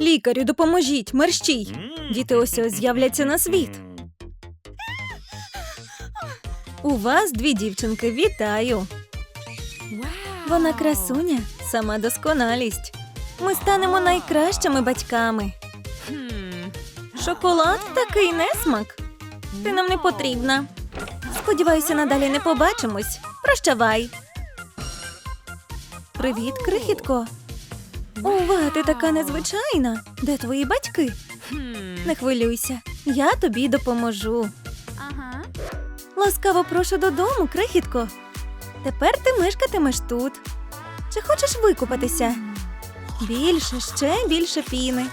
Лікарю, допоможіть, мерщій. Діти ось ось з'являться на світ. У вас дві дівчинки, вітаю. Вона красуня, сама досконалість. Ми станемо найкращими батьками. Шоколад такий несмак. Ти нам не потрібна. Сподіваюся, надалі не побачимось. Прощавай. Привіт, крихітко. Ова, ти така незвичайна. Де твої батьки? Не хвилюйся, я тобі допоможу. Ага. Ласкаво прошу додому, крихітко. Тепер ти мешкатимеш тут. Чи хочеш викупатися? Більше, ще більше піни.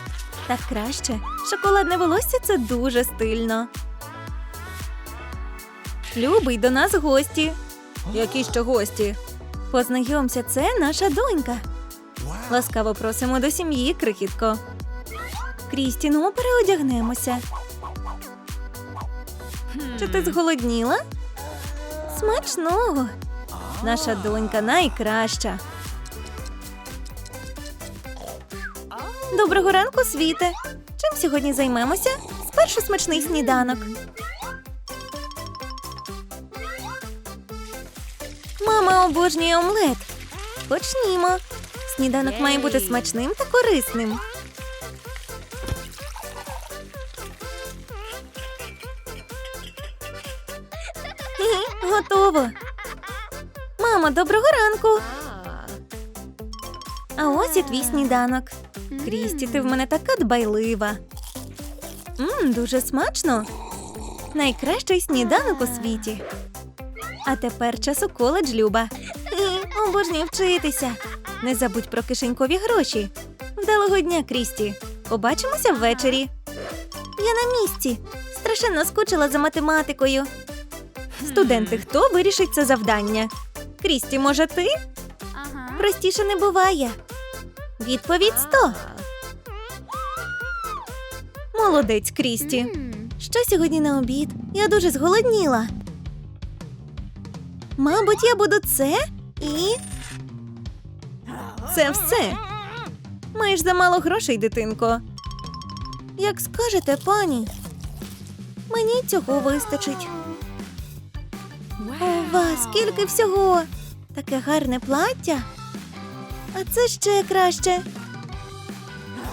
Так краще. Шоколадне волосся це дуже стильно. Любий до нас гості. Які ще гості? Познайомся, це наша донька. Ласкаво просимо до сім'ї, крихітко. Крісті, ну переодягнемося. Чи ти зголодніла? Смачного. Наша донька найкраща. Доброго ранку, світе. Чим сьогодні займемося? Спершу смачний сніданок. Мама обожнює омлет. Почнімо. Сніданок має бути смачним та корисним. Готово. Мамо, доброго ранку. А ось і твій сніданок. Крісті, ти в мене така дбайлива. Мм, дуже смачно. Найкращий сніданок у світі. А тепер час у коледж, Люба. Обожнюю вчитися. Не забудь про кишенькові гроші. Вдалого дня, Крісті. Побачимося ввечері. Я на місці. Страшенно скучила за математикою. Студенти, хто вирішить це завдання? Крісті, може, ти? Ага. Простіше не буває. Відповідь 100. Молодець, Крісті. Що сьогодні на обід? Я дуже зголодніла. Мабуть, я буду це і. Це все. Маєш замало грошей, дитинко. Як скажете, пані. Мені цього вистачить. Ова, скільки всього! Таке гарне плаття. А це ще краще.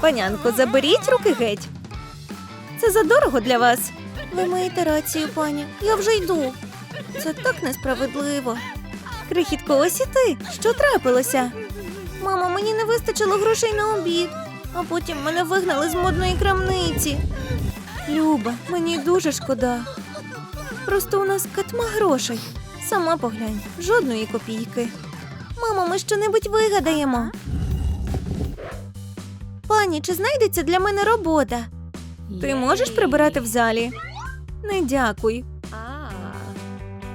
Панянко, заберіть руки геть. Це задорого для вас. Ви маєте рацію, пані. Я вже йду. Це так несправедливо. Крихітко, ось і ти. Що трапилося? Мамо, мені не вистачило грошей на обід, а потім мене вигнали з модної крамниці. Люба, мені дуже шкода. Просто у нас катма грошей. Сама поглянь, жодної копійки. Мамо, ми щонебудь вигадаємо. Пані, чи знайдеться для мене робота? Ти можеш прибирати в залі? Не дякуй.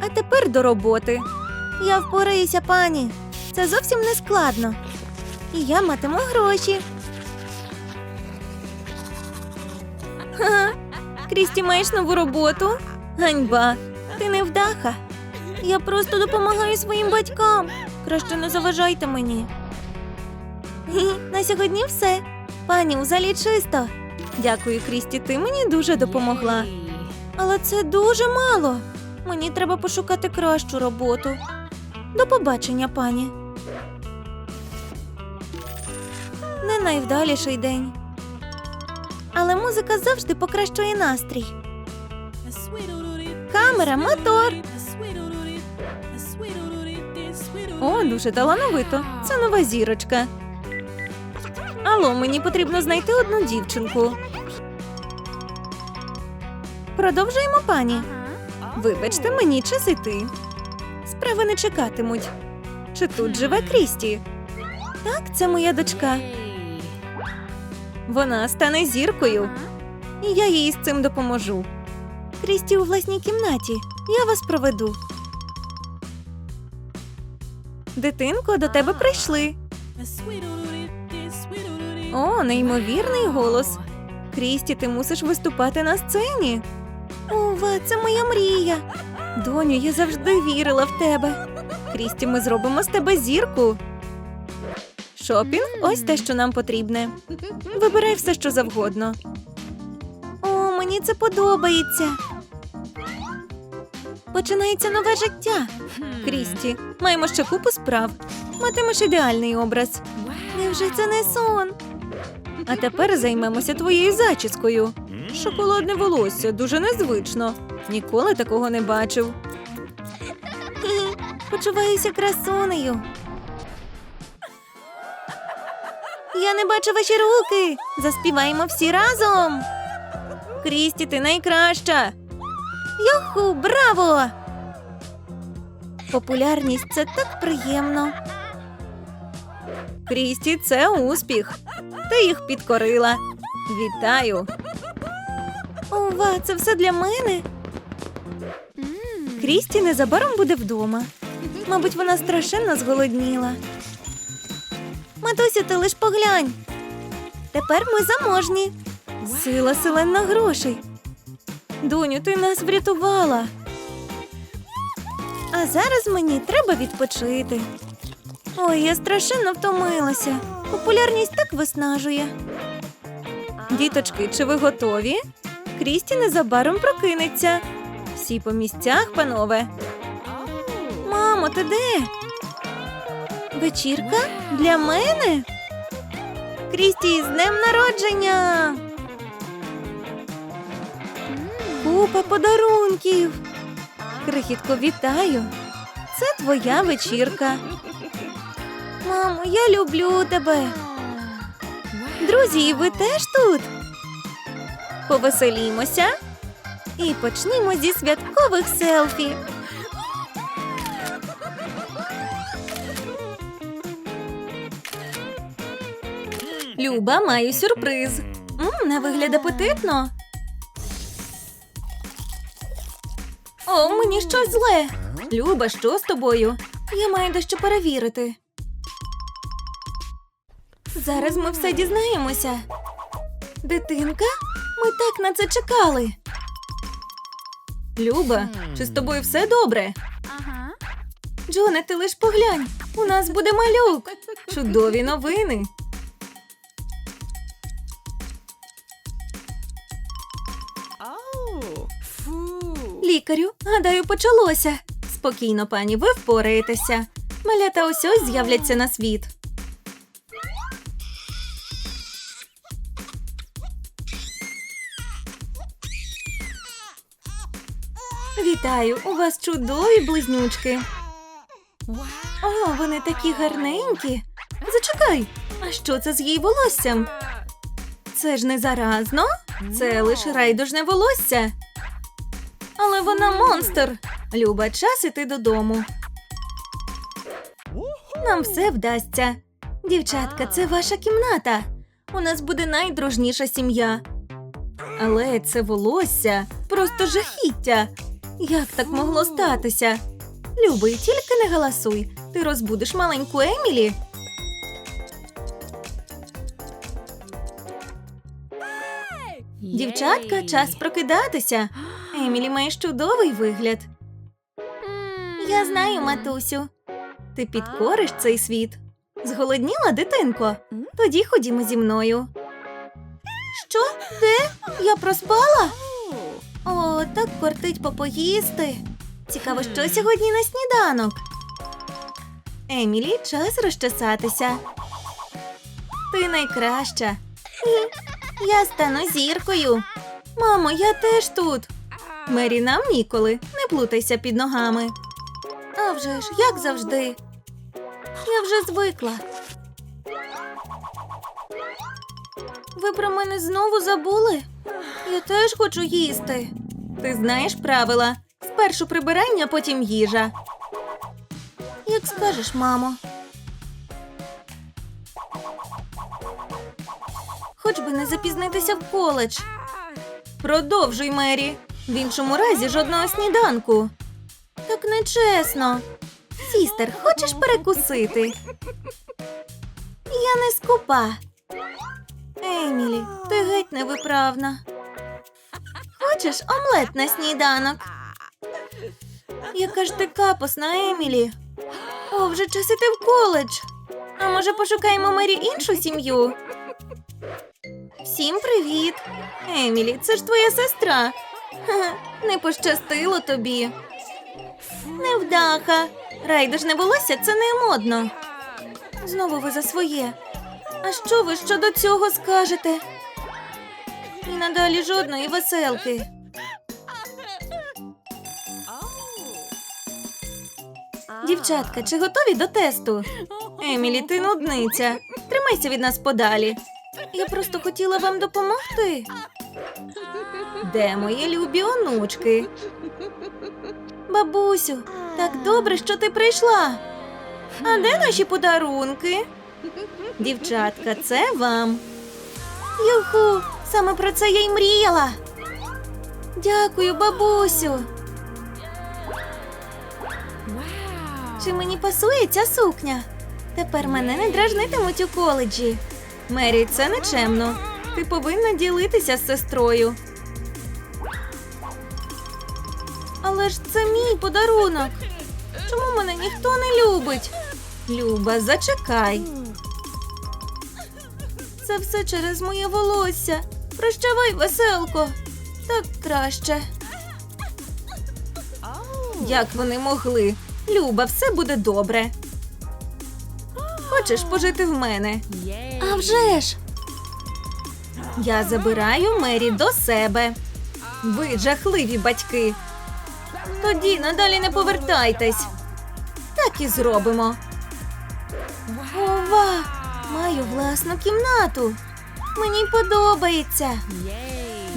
А тепер до роботи. Я впораюся, пані. Це зовсім не складно. І я матиму гроші. Ха, Крісті, маєш нову роботу? Ганьба, ти не вдаха. Я просто допомагаю своїм батькам. Краще не заважайте мені. На сьогодні все. Пані, у залі чисто. Дякую, Крісті, ти мені дуже допомогла. Але це дуже мало. Мені треба пошукати кращу роботу. До побачення, пані. Найвдаліший день. Але музика завжди покращує настрій. Камера, мотор. О, дуже талановито. Це нова зірочка. Алло, мені потрібно знайти одну дівчинку. Продовжуємо, пані. Вибачте, мені час іти. Справи не чекатимуть. Чи тут живе Крісті? Так, це моя дочка. Вона стане зіркою, і я їй з цим допоможу. Крісті у власній кімнаті. Я вас проведу. Дитинко, до тебе прийшли. О, неймовірний голос. Крісті, ти мусиш виступати на сцені. Ова, це моя мрія. Доню, я завжди вірила в тебе. Крісті, ми зробимо з тебе зірку. Шопінг ось те, що нам потрібне. Вибирай все, що завгодно. О, мені це подобається. Починається нове життя. Крісті, маємо ще купу справ. Матимеш ідеальний образ. Невже це не сон? А тепер займемося твоєю зачіскою. Шоколадне волосся дуже незвично. Ніколи такого не бачив. Почуваюся красунею. Я не бачу ваші руки. Заспіваємо всі разом. Крісті, ти найкраща. Юху, браво! Популярність це так приємно. Крісті, це успіх. Ти їх підкорила. Вітаю. Ова, це все для мене. Крісті незабаром буде вдома. Мабуть, вона страшенно зголодніла. Матусю, ти лиш поглянь. Тепер ми заможні. Сила селена грошей. Доню, ти нас врятувала. А зараз мені треба відпочити. Ой, я страшенно втомилася. Популярність так виснажує. Діточки, чи ви готові? Крісті незабаром прокинеться. Всі по місцях, панове. Мамо, ти де? Вечірка для мене? Крісті, з днем народження! Купа подарунків. Крихітко, вітаю. Це твоя вечірка. Мамо, я люблю тебе. Друзі, ви теж тут? Повеселімося і почнімо зі святкових селфі. Люба, маю сюрприз. М, на вигляд апетитно. О, мені щось зле. Люба, що з тобою? Я маю дещо перевірити. Зараз ми все дізнаємося. Дитинка? Ми так на це чекали. Люба, чи з тобою все добре? Ага. Джоне, ти лиш поглянь. У нас буде малюк. Чудові новини. Лікарю, гадаю, почалося. Спокійно, пані, ви впораєтеся. Малята ось ось з'являться на світ. Вітаю, у вас чудові близнючки. О, вони такі гарненькі. Зачекай, а що це з її волоссям? Це ж не заразно, це лише райдужне волосся. Але вона монстр. Люба, час іти додому. Нам все вдасться. Дівчатка, це ваша кімната. У нас буде найдружніша сім'я. Але це волосся просто жахіття. Як так могло статися? Любий, тільки не галасуй. Ти розбудиш маленьку Емілі. Дівчатка, час прокидатися. Емілі маєш чудовий вигляд. Я знаю, матусю. Ти підкориш цей світ. Зголодніла, дитинко? Тоді ходімо зі мною. Що? Де? Я проспала? О, так кортить попоїсти. Цікаво, що сьогодні на сніданок. Емілі, час розчесатися. Ти найкраща. Я стану зіркою. Мамо, я теж тут. Мері, нам ніколи. Не плутайся під ногами. А вже ж, як завжди. Я вже звикла. Ви про мене знову забули? Я теж хочу їсти. Ти знаєш правила. Спершу прибирання, потім їжа. Як скажеш, мамо. Хоч би не запізнитися в коледж. Продовжуй, Мері. В іншому разі жодного сніданку. Так нечесно. Сістер, хочеш перекусити? Я не скупа. Емілі, ти геть невиправна. Хочеш омлет на сніданок? Яка ж ти капусна, Емілі? О, вже час іти в коледж. А може пошукаємо Мері іншу сім'ю? Всім привіт. Емілі, це ж твоя сестра. Ха, не пощастило тобі. Невдаха. Райдужне волосся це не модно. Знову ви за своє. А що ви щодо цього скажете? І надалі жодної веселки. Дівчатка, чи готові до тесту? Емілі, ти нудниця. Тримайся від нас подалі. Я просто хотіла вам допомогти. Де мої любі онучки? Бабусю, так добре, що ти прийшла. А де наші подарунки? Дівчатка, це вам. Юху, саме про це я й мріяла. Дякую, бабусю. Чи мені пасує ця сукня? Тепер мене не дражнитимуть у коледжі. Мері, це нечемно. Ти повинна ділитися з сестрою. Але ж це мій подарунок. Чому мене ніхто не любить? Люба, зачекай. Це все через моє волосся. Прощавай, веселко. Так краще. Як вони могли? Люба, все буде добре. Хочеш пожити в мене? А вже ж! Я забираю Мері до себе. Ви жахливі батьки. Тоді надалі не повертайтесь. Так і зробимо. Ова! Маю власну кімнату. Мені подобається.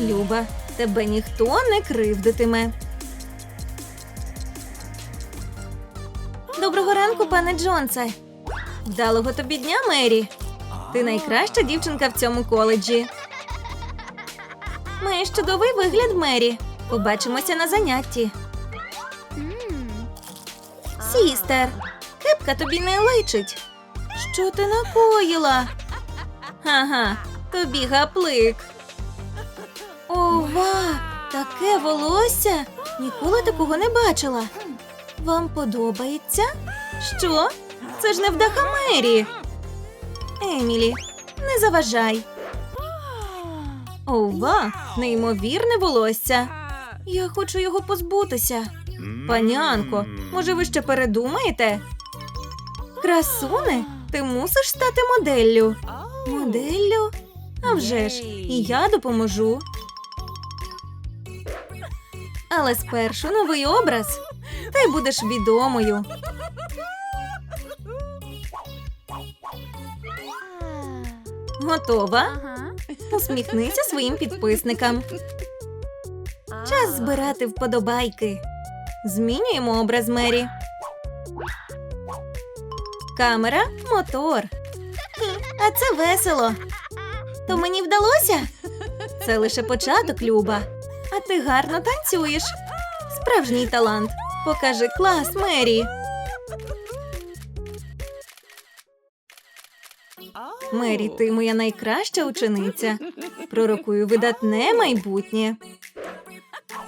Люба, тебе ніхто не кривдитиме. Доброго ранку, пане Джонсе. Вдалого тобі дня, Мері. Ти найкраща дівчинка в цьому коледжі. Маєш чудовий вигляд, Мері. Побачимося на занятті. Сістер, кепка тобі не личить. Що ти накоїла? Ага, тобі гаплик. Ова, таке волосся. Ніколи такого не бачила. Вам подобається? Що? Це ж не вдаха Мері. Емілі, не заважай. Ова, неймовірне волосся. Я хочу його позбутися. Панянко, може, ви ще передумаєте? Красуне, ти мусиш стати моделлю. Моделлю? А вже ж, і я допоможу. Але спершу новий образ. Ти будеш відомою. Готова? Усміхнися своїм підписникам. Час збирати вподобайки. Змінюємо образ Мері. Камера, мотор. А це весело. То мені вдалося? Це лише початок, Люба. А ти гарно танцюєш. Справжній талант. Покажи клас, Мері. Мері, ти моя найкраща учениця. Пророкую видатне майбутнє.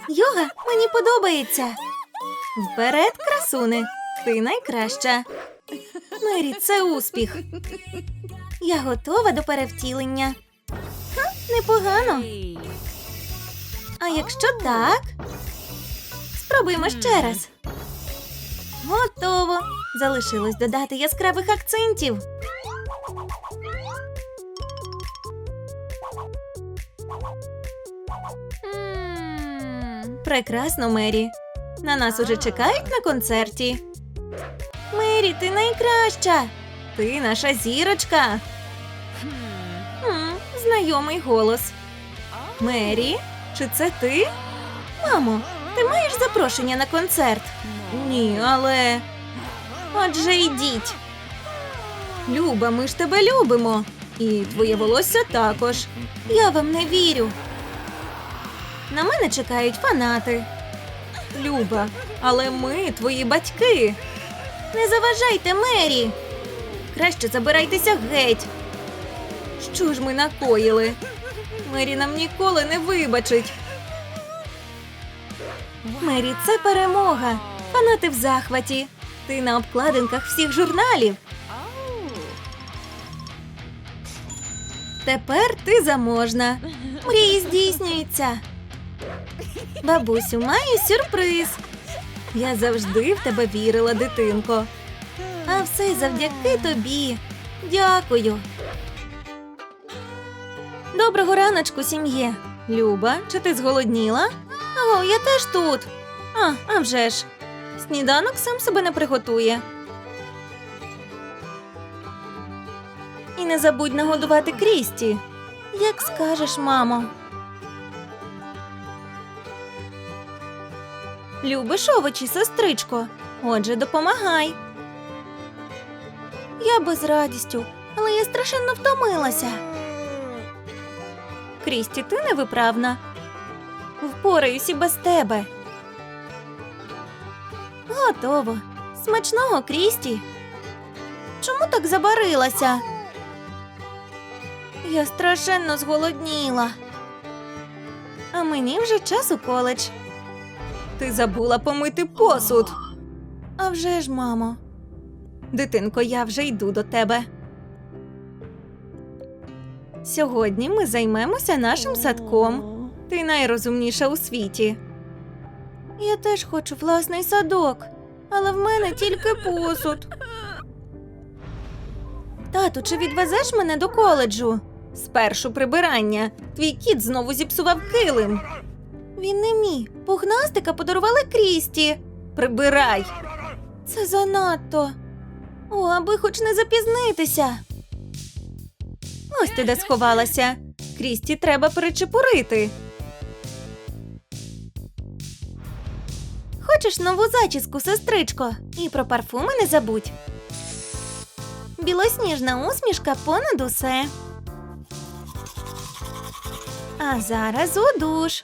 Йога мені подобається. Вперед, красуне, ти найкраща. Мері, це успіх. Я готова до перевтілення. Ха, непогано. А якщо так, спробуємо ще раз. Готово. Залишилось додати яскравих акцентів. Прекрасно, Мері. На нас уже чекають на концерті. Мері, ти найкраща. Ти наша зірочка. М, знайомий голос. Мері, чи це ти? Мамо, ти маєш запрошення на концерт? Ні, але. Отже, йдіть. Люба, ми ж тебе любимо. І твоє волосся також. Я вам не вірю. На мене чекають фанати. Люба, але ми твої батьки. Не заважайте Мері. Краще забирайтеся геть. Що ж ми накоїли? Мері нам ніколи не вибачить. Мері, це перемога. Фанати в захваті. Ти на обкладинках всіх журналів. Тепер ти заможна. Мрії здійснюються. Бабусю, маю сюрприз. Я завжди в тебе вірила, дитинко. А все завдяки тобі. Дякую. Доброго раночку, сім'є. Люба, чи ти зголодніла? Алло, я теж тут. А, а вже ж. Сніданок сам себе не приготує. І не забудь нагодувати Крісті. Як скажеш, мамо. Любиш овочі, сестричко. Отже, допомагай. Я би з радістю, але я страшенно втомилася. Крісті, ти невиправна. Впораюсь і без тебе. Готово. Смачного, Крісті. Чому так забарилася? Я страшенно зголодніла. А мені вже час у коледж. Ти забула помити посуд. А вже ж, мамо. Дитинко, я вже йду до тебе. Сьогодні ми займемося нашим садком. Ти найрозумніша у світі. Я теж хочу власний садок, але в мене тільки посуд. Тату, чи відвезеш мене до коледжу? Спершу прибирання. Твій кіт знову зіпсував килим. Він не мій. Пухнастика подарували Крісті. Прибирай. Це занадто. О, аби хоч не запізнитися. Ось ти де сховалася. Крісті треба перечепурити. Хочеш нову зачіску, сестричко? І про парфуми не забудь. Білосніжна усмішка понад усе. А зараз у душ.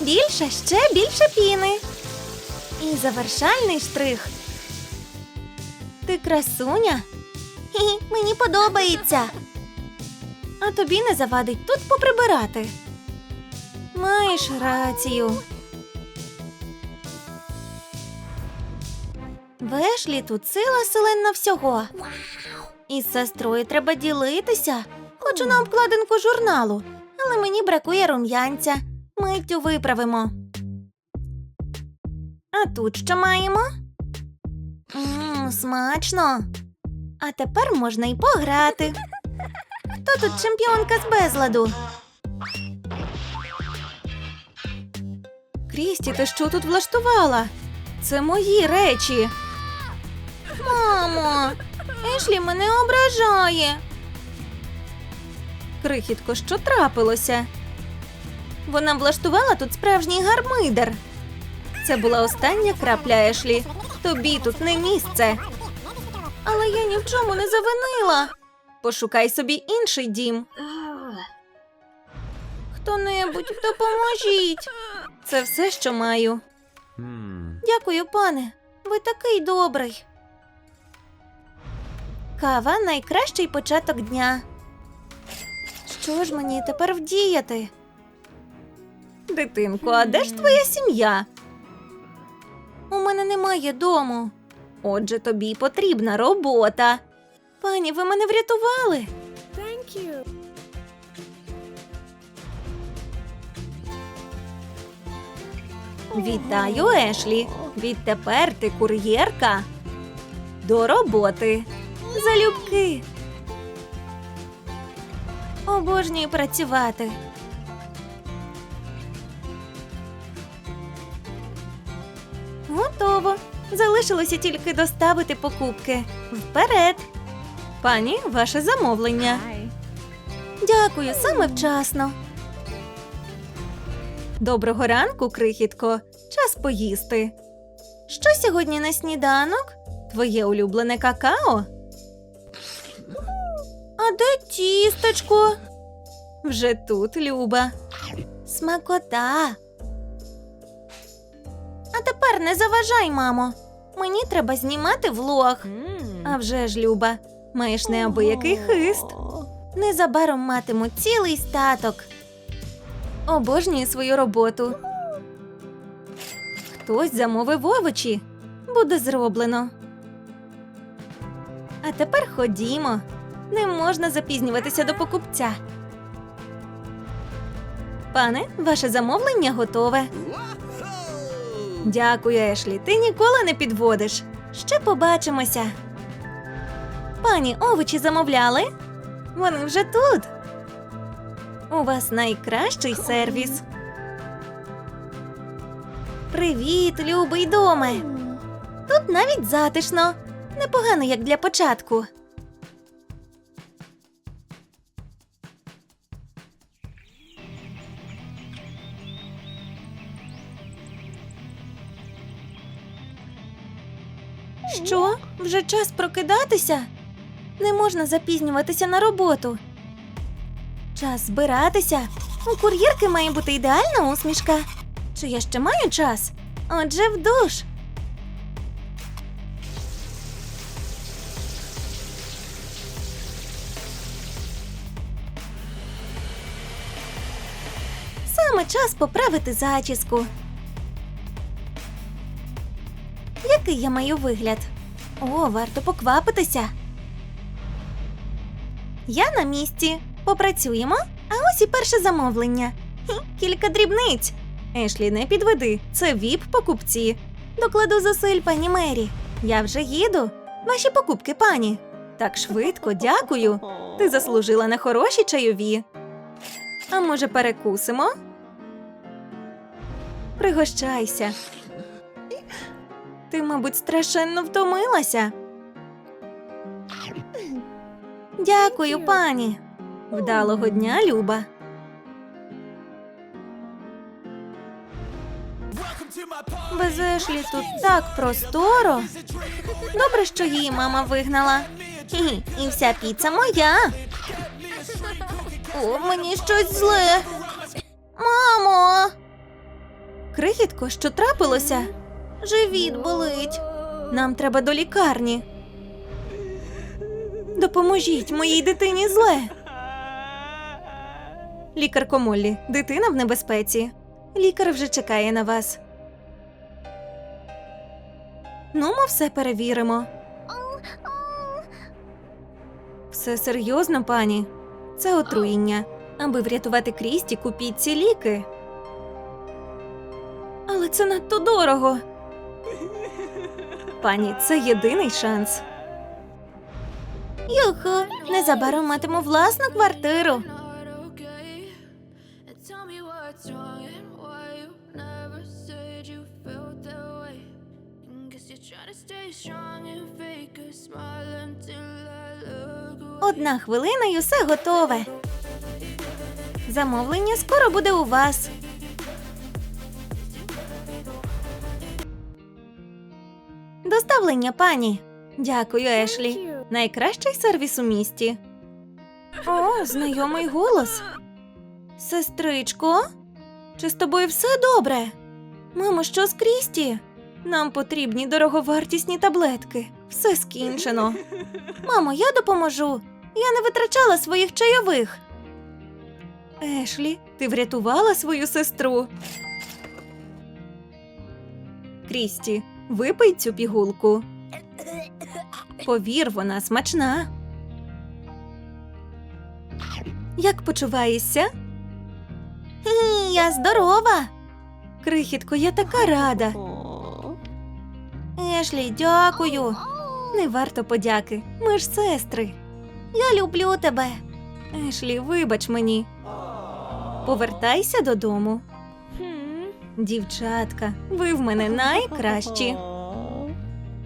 Більше, ще більше піни. І завершальний штрих. Ти красуня? Хі, мені подобається. А тобі не завадить тут поприбирати. Маєш рацію. В Ешлі тут сила селена всього. Із сестрою треба ділитися. Хочу на обкладинку журналу, але мені бракує рум'янця. Миттю виправимо. А тут що маємо? Мм, смачно. А тепер можна й пограти. Хто тут чемпіонка з безладу? Крісті, ти що тут влаштувала? Це мої речі. Мамо, Ешлі мене ображає. Крихітко, що трапилося? Вона влаштувала тут справжній гармидер. Це була остання крапля Ешлі. Тобі тут не місце. Але я ні в чому не завинила. Пошукай собі інший дім. Хто-небудь, допоможіть. Це все, що маю. Дякую, пане. Ви такий добрий. Кава найкращий початок дня. Що ж мені тепер вдіяти? Дитинко, а де ж твоя сім'я? У мене немає дому. Отже, тобі потрібна робота. Пані, ви мене врятували. Thank you. Вітаю, Ешлі. Відтепер ти кур'єрка. До роботи. Залюбки. Обожнюю працювати. Залишилося тільки доставити покупки. Вперед. Пані, ваше замовлення. Дякую, саме вчасно. Доброго ранку, крихітко. Час поїсти. Що сьогодні на сніданок? Твоє улюблене какао? А де тістечко? Вже тут, Люба. Смакота. А тепер не заважай, мамо. Мені треба знімати влог. А вже ж, Люба, маєш неабиякий хист. Незабаром матиму цілий статок. Обожнюю свою роботу. Хтось замовив овочі. Буде зроблено. А тепер ходімо. Не можна запізнюватися до покупця. Пане, ваше замовлення готове. Дякую, Ешлі. Ти ніколи не підводиш. Ще побачимося. Пані, овочі замовляли? Вони вже тут. У вас найкращий сервіс. Привіт, любий доме. Тут навіть затишно. Непогано, як для початку. Що? Вже час прокидатися? Не можна запізнюватися на роботу. Час збиратися. У кур'єрки має бути ідеальна усмішка. Чи я ще маю час? Отже, в душ. Саме час поправити зачіску. Який я маю вигляд? О, варто поквапитися. Я на місці. Попрацюємо. А ось і перше замовлення. Хі, кілька дрібниць. Ешлі, не підведи. Це віп покупці. Докладу зусиль, пані Мері. Я вже їду. Ваші покупки, пані. Так швидко, дякую. Ти заслужила на хороші чайові. А може, перекусимо? Пригощайся. Ти, мабуть, страшенно втомилася. Дякую, пані. Вдалого дня, Люба. Без Ешлі тут так просторо. Добре, що її мама вигнала. І вся піца моя. О, мені щось зле. Мамо. Крихітко, що трапилося? Живіт болить. Нам треба до лікарні. Допоможіть моїй дитині зле. Лікарко Моллі, дитина в небезпеці. Лікар вже чекає на вас. Ну, ми все перевіримо. Все серйозно, пані. Це отруєння. Аби врятувати Крісті, купіть ці ліки. Але це надто дорого. Пані, це єдиний шанс. Юху, незабаром матиму власну квартиру. Одна хвилина і усе готове. Замовлення скоро буде у вас. Доставлення, пані. Дякую, Ешлі. Найкращий сервіс у місті. О, знайомий голос. Сестричко, чи з тобою все добре? Мамо, що з Крісті? Нам потрібні дороговартісні таблетки. Все скінчено. Мамо, я допоможу. Я не витрачала своїх чайових. Ешлі, ти врятувала свою сестру. Крісті, випий цю пігулку. Повір, вона смачна. Як почуваєшся? Я здорова. Крихітко, я така рада. Ешлі, дякую. Не варто подяки. Ми ж сестри. Я люблю тебе. Ешлі, вибач мені. Повертайся додому. Дівчатка, ви в мене найкращі.